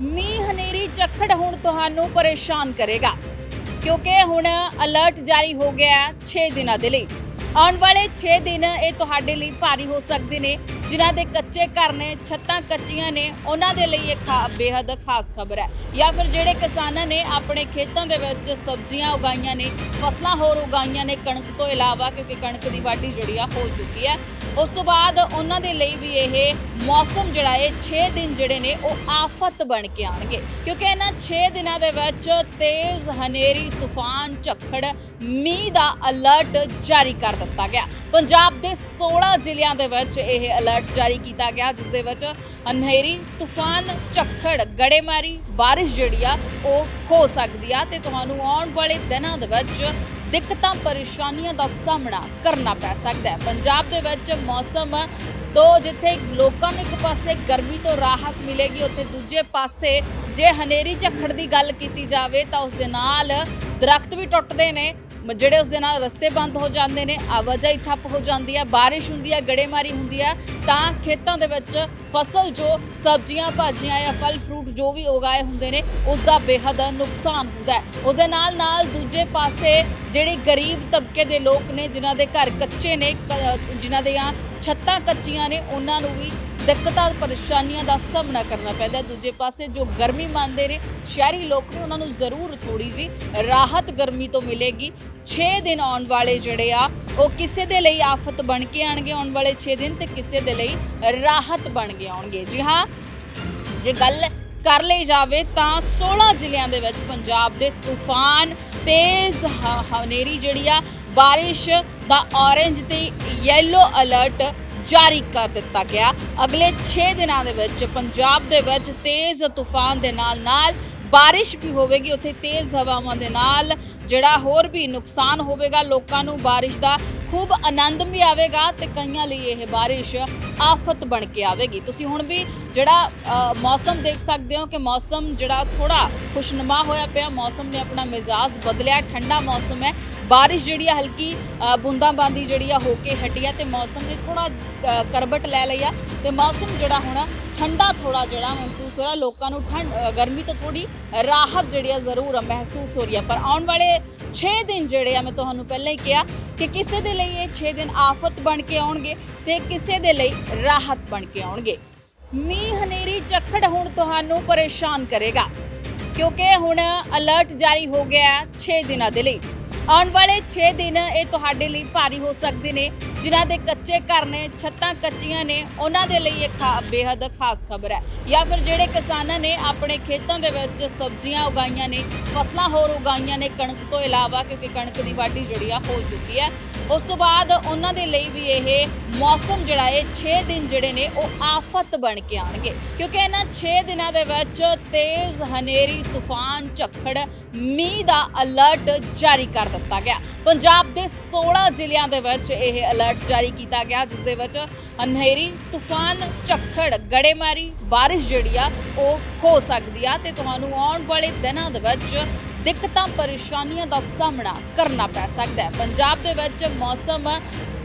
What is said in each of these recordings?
ਮੀਂਹ ਹਨੇਰੀ ਝੱਖੜ ਹੁਣ ਤੁਹਾਨੂੰ ਪਰੇਸ਼ਾਨ ਕਰੇਗਾ, ਕਿਉਂਕਿ ਹੁਣ ਅਲਰਟ ਜਾਰੀ ਹੋ ਗਿਆ ਹੈ 6 ਦਿਨਾਂ ਦੇ ਲਈ। ਆਉਣ ਵਾਲੇ 6 ਦਿਨ ਇਹ ਤੁਹਾਡੇ ਲਈ ਭਾਰੀ ਹੋ ਸਕਦੇ ਨੇ, ਜਿਨ੍ਹਾਂ ਦੇ ਕੱਚੇ ਘਰ ਨੇ, ਛੱਤਾਂ ਕੱਚੀਆਂ ਨੇ, ਉਹਨਾਂ ਦੇ ਲਈ ਇਹ ਖਾ- ਬੇहद ਖਾਸ ਖਬਰ ਹੈ। ਜਾਂ ਫਿਰ ਜਿਹੜੇ ਕਿਸਾਨਾਂ ਨੇ ਆਪਣੇ ਖੇਤਾਂ ਦੇ ਵਿੱਚ ਸਬਜ਼ੀਆਂ ਉਗਾਈਆਂ ਨੇ, ਫਸਲਾਂ ਹੋਰ ਉਗਾਈਆਂ ਨੇ, ਕਣਕ ਤੋਂ ਇਲਾਵਾ, ਕਿਉਂਕਿ ਕਣਕ ਦੀ ਵਾਢੀ ਜਿਹੜੀ ਆ ਹੋ ਚੁੱਕੀ ਹੈ, ਉਸ ਤੋਂ ਬਾਅਦ ਉਹਨਾਂ ਦੇ ਲਈ ਵੀ ਇਹ ਮੌਸਮ ਜਿਹੜਾ ਹੈ 6 ਦਿਨ ਜਿਹੜੇ ਨੇ, ਉਹ ਆਫਤ ਬਣ ਕੇ ਆਣਗੇ ਕਿਉਂਕਿ ਇਹਨਾਂ 6 ਦਿਨਾਂ ਦੇ ਵਿੱਚ ਤੇਜ਼ ਹਨੇਰੀ, ਤੂਫਾਨ, ਝੱਖੜ, ਮੀਂਹ ਦਾ ਅਲਰਟ ਜਾਰੀ ਕਰ ਦਿੱਤਾ ਗਿਆ। ਪੰਜਾਬ ਦੇ 16 ਜ਼ਿਲ੍ਹਿਆਂ ਦੇ ਵਿੱਚ ਇਹ ਅਲਰਟ ਜਾਰੀ ਕੀਤਾ ਗਿਆ, ਜਿਸ ਦੇ ਵਿੱਚ ਹਨੇਰੀ, ਤੂਫਾਨ, ਝੱਖੜ, ਗੜੇਮਾਰੀ, ਬਾਰਿਸ਼ ਜਿਹੜੀ ਆ, ਉਹ ਹੋ ਸਕਦੀ ਆ ਤੇ ਤੁਹਾਨੂੰ ਆਉਣ ਵਾਲੇ ਦਿਨਾਂ ਦੇ ਵਿੱਚ ਦਿੱਕਤਾਂ, ਪਰੇਸ਼ਾਨੀਆਂ ਦਾ ਸਾਹਮਣਾ ਕਰਨਾ ਪੈ ਸਕਦਾ ਹੈ। ਪੰਜਾਬ ਦੇ ਵਿੱਚ ਮੌਸਮ ਤੋਂ ਜਿੱਥੇ ਲੋਕਾਂ ਨੂੰ ਇੱਕ ਪਾਸੇ ਗਰਮੀ ਤੋਂ ਰਾਹਤ ਮਿਲੇਗੀ, ਉੱਥੇ ਦੂਜੇ ਪਾਸੇ ਜੇ ਹਨੇਰੀ, ਝੱਖੜ ਦੀ ਗੱਲ ਕੀਤੀ ਜਾਵੇ ਤਾਂ ਉਸ ਦੇ ਨਾਲ ਦਰਖਤ ਵੀ ਟੁੱਟਦੇ ਨੇ। ਜਿਹੜੇ ਉਸ ਦੇ ਨਾਲ ਰਸਤੇ ਬੰਦ ਹੋ ਜਾਂਦੇ ਨੇ, ਆਵਾਜਾਈ ਠੱਪ ਹੋ ਜਾਂਦੀ ਹੈ ਬਾਰਿਸ਼ ਹੁੰਦੀ ਹੈ ਗੜੇਮਾਰੀ ਹੁੰਦੀ ਹੈ ਤਾਂ ਖੇਤਾਂ ਦੇ ਵਿੱਚ ਫਸਲ ਜੋ ਸਬਜ਼ੀਆਂ, ਭਾਜੀਆਂ ਜਾਂ ਫਲ, ਫਰੂਟ ਜੋ ਵੀ ਉਗਾਏ ਹੁੰਦੇ ਨੇ, ਉਸ ਦਾ ਬੇਹੱਦ ਨੁਕਸਾਨ ਹੁੰਦਾ ਹੈ। ਉਸ ਦੇ ਨਾਲ ਨਾਲ ਦੂਜੇ ਪਾਸੇ ਜਿਹੜੇ ਗਰੀਬ ਤਬਕੇ ਦੇ ਲੋਕ ਨੇ, ਜਿਨ੍ਹਾਂ ਦੇ ਘਰ ਕੱਚੇ ਨੇ, ਕ- ਜਿਨ੍ਹਾਂ ਦੀਆਂ ਛੱਤਾਂ ਕੱਚੀਆਂ ਨੇ, ਉਹਨਾਂ ਨੂੰ ਵੀ ਦਿੱਕਤਾਂ, ਪਰੇਸ਼ਾਨੀਆਂ ਦਾ ਸਾਹਮਣਾ ਕਰਨਾ ਪੈਂਦਾ। ਦੂਜੇ ਪਾਸੇ ਜੋ ਗਰਮੀ ਮੰਨਦੇ ਨੇ, ਸ਼ਹਿਰੀ ਲੋਕ ਨੇ ਉਹਨਾਂ ਨੂੰ ਜ਼ਰੂਰ ਥੋੜੀ ਜੀ ਰਾਹਤ ਗਰਮੀ ਤੋਂ ਮਿਲੇਗੀ। 6 ਦਿਨ ਆਉਣ ਵਾਲੇ ਜਿਹੜੇ ਆ, ਉਹ ਕਿਸੇ ਦੇ ਲਈ ਆਫਤ ਬਣ ਕੇ ਆਣਗੇ ਆਉਣ ਵਾਲੇ 6 ਦਿਨ ਤੇ ਕਿਸੇ ਦੇ ਲਈ ਰਾਹਤ ਬਣ ਕੇ ਆਉਣਗੇ। ਜੀ ਹਾਂ, ਜੇ ਗੱਲ ਕਰ ਲਈ ਜਾਵੇ ਤਾਂ 16 ਜ਼ਿਲ੍ਹਿਆਂ ਦੇ ਵਿੱਚ ਪੰਜਾਬ ਦੇ ਤੂਫਾਨ, ਤੇਜ਼ ਹ- ਹਨੇਰੀ ਜਿਹੜੀ ਆ, ਬਾਰਿਸ਼ ਦਾ ਔਰੇਂਜ ਤੇ ਯੈਲੋ ਅਲਰਟ ਜਾਰੀ ਕਰ ਦਿੱਤਾ ਗਿਆ। ਅਗਲੇ 6 ਦਿਨਾਂ ਦੇ ਵਿੱਚ ਪੰਜਾਬ ਦੇ ਵਿੱਚ ਤੇਜ਼ ਤੂਫਾਨ ਦੇ ਨਾਲ ਨਾਲ ਬਾਰਿਸ਼ ਵੀ ਹੋਵੇਗੀ। ਉੱਥੇ ਤੇਜ਼ ਹਵਾਵਾਂ ਦੇ ਨਾਲ ਜਿਹੜਾ ਹੋਰ ਵੀ ਨੁਕਸਾਨ ਹੋਵੇਗਾ, ਲੋਕਾਂ ਨੂੰ ਬਾਰਿਸ਼ ਦਾ ਖੂਬ ਆਨੰਦ ਵੀ ਆਵੇਗਾ ਤੇ ਕਈਆਂ ਲਈ ਇਹ ਬਾਰਿਸ਼ ਆਫਤ ਬਣ ਕੇ ਆਵੇਗੀ। ਤੁਸੀਂ ਹੁਣ ਵੀ ਜਿਹੜਾ ਮੌਸਮ ਦੇਖ ਸਕਦੇ ਹੋ ਕਿ ਮੌਸਮ ਜਿਹੜਾ ਥੋੜਾ ਖੁਸ਼ਨੁਮਾ ਹੋਇਆ ਪਿਆ। ਮੌਸਮ ਨੇ ਆਪਣਾ ਮਿਜ਼ਾਜ ਬਦਲਿਆ। ਠੰਡਾ ਮੌਸਮ ਹੈ। ਬਾਰਿਸ਼ ਜਿਹੜੀ ਆ ਹਲਕੀ ਅ, ਬੂੰਦਾਬਾਂਦੀ ਜਿਹੜੀ ਆ ਹੋ ਕੇ ਹਟੀ ਆ ਤੇ ਮੌਸਮ ਨੇ ਥੋੜਾ ਕਰਬਟ ਲੈ ਲਈ ਆ ਤੇ ਮੌਸਮ ਜਿਹੜਾ ਹੁਣ ਠੰਡਾ ਥੋੜਾ ਜਿਹੜਾ ਮਹਿਸੂਸ ਹੋ ਰਿਹਾ ਲੋਕਾਂ ਨੂੰ ਠੰਡ ਗਰਮੀ ਤੋਂ ਥੋੜੀ ਰਾਹਤ ਜਿਹੜੀ ਆ ਜ਼ਰੂਰ ਮਹਿਸੂਸ ਹੋ ਰਹੀ ਆ। ਪਰ ਆਉਣ ਵਾਲੇ 6 ਦਿਨ ਜਿਹੜੇ ਆ ਮੈਂ ਤੁਹਾਨੂੰ ਪਹਿਲਾਂ ਹੀ ਕਿਹਾ ਕਿ ਕਿਸੇ ਦੇ ਲਈ ਇਹ 6 ਦਿਨ ਆਫਤ ਬਣ ਕੇ ਆਉਣਗੇ ਤੇ ਕਿਸੇ ਦੇ ਲਈ ਰਾਹਤ ਬਣ ਕੇ ਆਉਣਗੇ। ਮੀਂਹ ਹਨੇਰੀ ਝੱਖੜ ਹੁਣ ਤੁਹਾਨੂੰ ਪਰੇਸ਼ਾਨ ਕਰੇਗਾ ਕਿਉਂਕਿ ਹੁਣ ਅਲਰਟ ਜਾਰੀ ਹੋ ਗਿਆ ਹੈ 6 ਦਿਨਾਂ ਦੇ ਲਈ। ਆਉਣ ਵਾਲੇ 6 ਦਿਨ ਇਹ ਤੁਹਾਡੇ ਲਈ ਭਾਰੀ ਹੋ ਸਕਦੇ ਨੇ। ਜਿਨ੍ਹਾਂ ਦੇ ਕੱਚੇ ਘਰ ਨੇ, ਛੱਤਾਂ ਕੱਚੀਆਂ ਨੇ, ਉਹਨਾਂ ਦੇ ਲਈ ਇਹ ਖਾ- ਬੇਹੱਦ ਖਾਸ ਖਬਰ ਹੈ। ਜਾਂ ਫਿਰ ਜਿਹੜੇ ਕਿਸਾਨਾਂ ਨੇ ਆਪਣੇ ਖੇਤਾਂ ਦੇ ਵਿੱਚ ਸਬਜ਼ੀਆਂ ਉਗਾਈਆਂ ਨੇ, ਫਸਲਾਂ ਹੋਰ ਉਗਾਈਆਂ ਨੇ, ਕਣਕ ਤੋਂ ਇਲਾਵਾ ਕਿਉਂਕਿ ਕਣਕ ਦੀ ਵਾਢੀ ਜਿਹੜੀ ਆ, ਹੋ ਚੁੱਕੀ ਹੈ। ਉਸ ਤੋਂ ਬਾਅਦ ਉਹਨਾਂ ਦੇ ਲਈ ਵੀ ਇਹ ਮੌਸਮ ਜਿਹੜਾ ਇਹ 6 ਦਿਨ ਜਿਹੜੇ ਨੇ, ਉਹ ਆਫਤ ਬਣ ਕੇ ਆਣਗੇ ਕਿਉਂਕਿ ਇਹਨਾਂ 6 ਦਿਨਾਂ ਦੇ ਵਿੱਚ ਤੇਜ਼ ਹਨੇਰੀ, ਤੂਫਾਨ, ਝੱਖੜ, ਮੀਂਹ ਦਾ ਅਲਰਟ ਜਾਰੀ ਕਰ ਦਿੱਤਾ ਗਿਆ। ਪੰਜਾਬ ਦੇ 16 ਜ਼ਿਲ੍ਹਿਆਂ ਦੇ ਵਿੱਚ ਇਹ ਅਲਰਟ ਅਲਰਟ ਜਾਰੀ ਕੀਤਾ ਗਿਆ, ਜਿਸ ਦੇ ਵਿੱਚ ਹਨੇਰੀ, ਤੂਫਾਨ, ਝੱਖੜ, ਗੜੇਮਾਰੀ, ਬਾਰਿਸ਼ ਜਿਹੜੀ ਆ, ਉਹ ਹੋ ਸਕਦੀ ਆ ਤੇ ਤੁਹਾਨੂੰ ਆਉਣ ਵਾਲੇ ਦਿਨਾਂ ਦੇ ਵਿੱਚ ਦਿੱਕਤਾਂ, ਪਰੇਸ਼ਾਨੀਆਂ ਦਾ ਸਾਹਮਣਾ ਕਰਨਾ ਪੈ ਸਕਦਾ ਹੈ। ਪੰਜਾਬ ਦੇ ਵਿੱਚ ਮੌਸਮ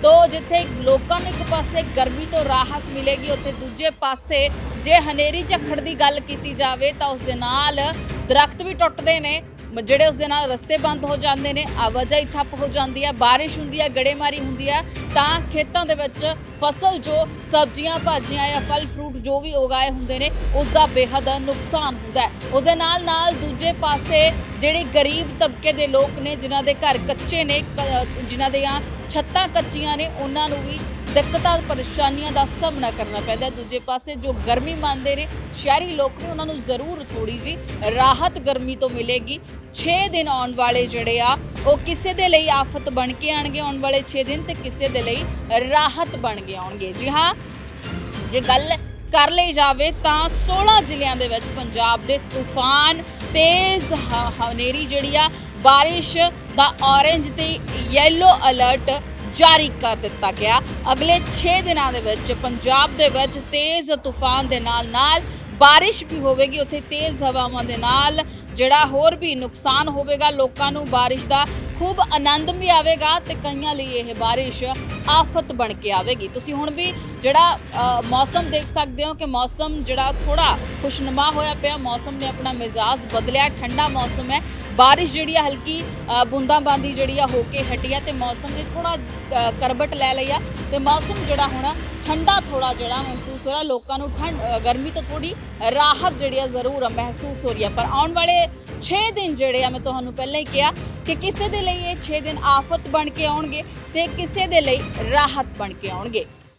ਤੋਂ ਜਿੱਥੇ ਲੋਕਾਂ ਨੂੰ ਇੱਕ ਪਾਸੇ ਗਰਮੀ ਤੋਂ ਰਾਹਤ ਮਿਲੇਗੀ, ਉੱਥੇ ਦੂਜੇ ਪਾਸੇ ਜੇ ਹਨੇਰੀ, ਝੱਖੜ ਦੀ ਗੱਲ ਕੀਤੀ ਜਾਵੇ ਤਾਂ ਉਸ ਦੇ ਨਾਲ ਦਰਖਤ ਵੀ ਟੁੱਟਦੇ ਨੇ। ਜਿਹੜੇ ਉਸ ਦੇ ਨਾਲ ਰਸਤੇ ਬੰਦ ਹੋ ਜਾਂਦੇ ਨੇ, ਆਵਾਜਾਈ ਠੱਪ ਹੋ ਜਾਂਦੀ ਹੈ ਬਾਰਿਸ਼ ਹੁੰਦੀ ਹੈ ਗੜੇਮਾਰੀ ਹੁੰਦੀ ਹੈ ਤਾਂ ਖੇਤਾਂ ਦੇ ਵਿੱਚ ਫਸਲ ਜੋ ਸਬਜ਼ੀਆਂ, ਭਾਜੀਆਂ ਜਾਂ ਫਲ ਫਰੂਟ ਜੋ ਵੀ ਉਗਾਏ ਹੁੰਦੇ ਨੇ ਉਸ ਦਾ ਬੇਹੱਦ ਨੁਕਸਾਨ ਹੁੰਦਾ ਹੈ। ਉਸ ਦੇ ਨਾਲ ਨਾਲ ਦੂਜੇ ਪਾਸੇ ਜਿਹੜੇ ਗਰੀਬ ਤਬਕੇ ਦੇ ਲੋਕ ਨੇ, ਜਿਨ੍ਹਾਂ ਦੇ ਘਰ ਕੱਚੇ ਨੇ, ਕ- ਜਿਨ੍ਹਾਂ ਦੀਆਂ ਛੱਤਾਂ ਕੱਚੀਆਂ ਨੇ, ਉਹਨਾਂ ਨੂੰ ਵੀ ਦਿੱਕਤਾਂ, ਪਰੇਸ਼ਾਨੀਆਂ ਦਾ ਸਾਹਮਣਾ ਕਰਨਾ ਪੈਂਦਾ ਹੈ। ਦੂਜੇ ਪਾਸੇ ਜੋ ਗਰਮੀ ਮੰਨਦੇ ਨੇ, ਸ਼ਹਿਰੀ ਲੋਕ ਨੇ ਉਹਨਾਂ ਨੂੰ ਜ਼ਰੂਰ ਥੋੜੀ ਜੀ ਰਾਹਤ ਗਰਮੀ ਤੋਂ ਮਿਲੇਗੀ 6 ਦਿਨ ਆਉਣ ਵਾਲੇ ਜਿਹੜੇ ਆ, ਉਹ ਕਿਸੇ ਦੇ ਲਈ ਆਫਤ ਬਣ ਕੇ ਆਣਗੇ ਆਉਣ ਵਾਲੇ 6 ਦਿਨ ਤੇ ਕਿਸੇ ਦੇ ਲਈ ਰਾਹਤ ਬਣ ਕੇ ਆਉਣਗੇ ਜੀ ਹਾਂ, ਜੇ ਗੱਲ ਕਰ ਲਈ ਜਾਵੇ ਤਾਂ 16 ਜ਼ਿਲ੍ਹਿਆਂ ਦੇ ਵਿੱਚ ਪੰਜਾਬ ਦੇ ਤੂਫਾਨ, ਤੇਜ਼ ਹਨੇਰੀ ਜਿਹੜੀ ਆ, ਬਾਰਿਸ਼ ਦਾ ਔਰੇਂਜ ਤੇ ਯੈਲੋ ਅਲਰਟ ਜਾਰੀ ਕਰ ਦਿੱਤਾ ਗਿਆ। ਅਗਲੇ 6 ਦਿਨਾਂ ਦੇ ਵਿੱਚ ਪੰਜਾਬ ਦੇ ਵਿੱਚ ਤੇਜ਼ ਤੂਫਾਨ ਦੇ ਨਾਲ ਨਾਲ ਬਾਰਿਸ਼ ਵੀ ਹੋਵੇਗੀ। ਉੱਥੇ ਤੇਜ਼ ਹਵਾਵਾਂ ਦੇ ਨਾਲ ਜਿਹੜਾ ਹੋਰ ਵੀ ਨੁਕਸਾਨ ਹੋਵੇਗਾ, ਲੋਕਾਂ ਨੂੰ ਬਾਰਿਸ਼ ਦਾ ਖੂਬ ਆਨੰਦ ਵੀ ਆਵੇਗਾ ਤੇ ਕਈਆਂ ਲਈ ਇਹ ਬਾਰਿਸ਼ ਆਫਤ ਬਣ ਕੇ ਆਵੇਗੀ। ਤੁਸੀਂ ਹੁਣ ਵੀ ਜਿਹੜਾ ਮੌਸਮ ਦੇਖ ਸਕਦੇ ਹੋ ਕਿ ਮੌਸਮ ਜਿਹੜਾ ਥੋੜਾ ਖੁਸ਼ਨੁਮਾ ਹੋਇਆ ਪਿਆ। ਮੌਸਮ ਨੇ ਆਪਣਾ ਮਿਜ਼ਾਜ ਬਦਲਿਆ। ਠੰਡਾ ਮੌਸਮ ਹੈ। ਬਾਰਿਸ਼ ਜਿਹੜੀ ਆ ਹਲਕੀ ਅ, ਬੂੰਦਾਬਾਂਦੀ ਜਿਹੜੀ ਆ ਹੋ ਕੇ ਹਟੀ ਆ ਤੇ ਮੌਸਮ ਨੇ ਥੋੜਾ ਕਰਬਟ ਲੈ ਲਈ ਆ ਤੇ ਮੌਸਮ ਜਿਹੜਾ ਹੁਣ ਠੰਡਾ ਥੋੜਾ ਜਿਹੜਾ ਮਹਿਸੂਸ ਹੋ ਰਿਹਾ ਲੋਕਾਂ ਨੂੰ ਠੰਡ ਗਰਮੀ ਤੋਂ ਥੋੜੀ ਰਾਹਤ ਜਿਹੜੀ ਆ ਜ਼ਰੂਰ ਮਹਿਸੂਸ ਹੋ ਰਹੀ ਆ। ਪਰ ਆਉਣ ਵਾਲੇ 6 ਦਿਨ ਜਿਹੜੇ ਆ ਮੈਂ ਤੁਹਾਨੂੰ ਪਹਿਲਾਂ ਹੀ ਕਿਹਾ ਕਿ ਕਿਸੇ ਦੇ ਲਈ ਇਹ 6 ਦਿਨ ਆਫਤ ਬਣ ਕੇ ਆਉਣਗੇ ਤੇ ਕਿਸੇ ਦੇ ਲਈ ਰਾਹਤ ਬਣ ਕੇ ਆਉਣਗੇ।